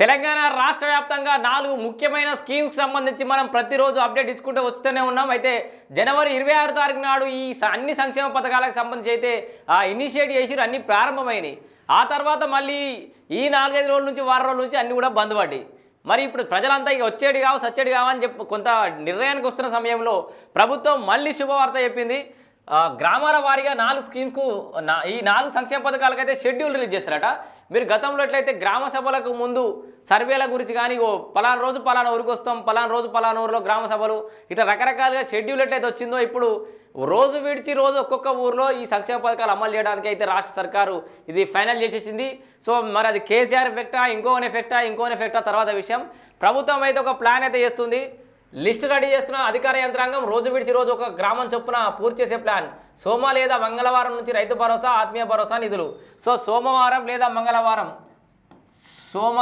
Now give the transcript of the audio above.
తెలంగాణ రాష్ట్ర వ్యాప్తంగా నాలుగు ముఖ్యమైన స్కీమ్కి సంబంధించి మనం ప్రతిరోజు అప్డేట్ ఇచ్చుకుంటూ వస్తూనే ఉన్నాం. అయితే జనవరి ఇరవై ఆరు తారీఖు నాడు ఈ అన్ని సంక్షేమ పథకాలకు సంబంధించి అయితే ఇనిషియేట్ చేసి అన్ని ప్రారంభమైనవి ఆ తర్వాత మళ్ళీ ఈ నాలుగైదు రోజుల నుంచి వారం రోజుల నుంచి అన్ని కూడా బంద్ పడ్డాయి. మరి ఇప్పుడు ప్రజలంతా ఇక వచ్చేది కావు సచ్చేటి కావని చెప్పి కొంత నిర్ణయానికి వస్తున్న సమయంలో ప్రభుత్వం మళ్ళీ శుభవార్త చెప్పింది. గ్రామాల వారీగా నాలుగు స్కీమ్కు నా ఈ నాలుగు సంక్షేమ పథకాలకైతే షెడ్యూల్ రిలీజ్ చేస్తారట. మీరు గతంలో ఎట్లయితే గ్రామ సభలకు ముందు సర్వేల గురించి కానీ ఓ పలానా రోజు పలానా ఊరికి వస్తాం పలానా రోజు పలానా ఊరిలో గ్రామ సభలు ఇట్లా రకరకాలుగా షెడ్యూల్ ఎట్లయితే వచ్చిందో ఇప్పుడు రోజు విడిచి రోజు ఒక్కొక్క ఊరిలో ఈ సంక్షేమ పథకాలు అమలు చేయడానికి అయితే రాష్ట్ర సర్కారు ఇది ఫైనల్ చేసేసింది. సో మరి అది కేసీఆర్ ఎఫెక్టా ఇంకోని ఎఫెక్టా ఇంకోని ఎఫెక్టా తర్వాత విషయం. ప్రభుత్వం అయితే ఒక ప్లాన్ అయితే చేస్తుంది. లిస్టు రెడీ చేస్తున్న అధికార యంత్రాంగం రోజు విడిచి రోజు ఒక గ్రామం చొప్పున పూర్తి చేసే ప్లాన్. సోమ లేదా మంగళవారం నుంచి రైతు భరోసా ఆత్మీయ భరోసా నిధులు. సో సోమవారం లేదా మంగళవారం. సోమ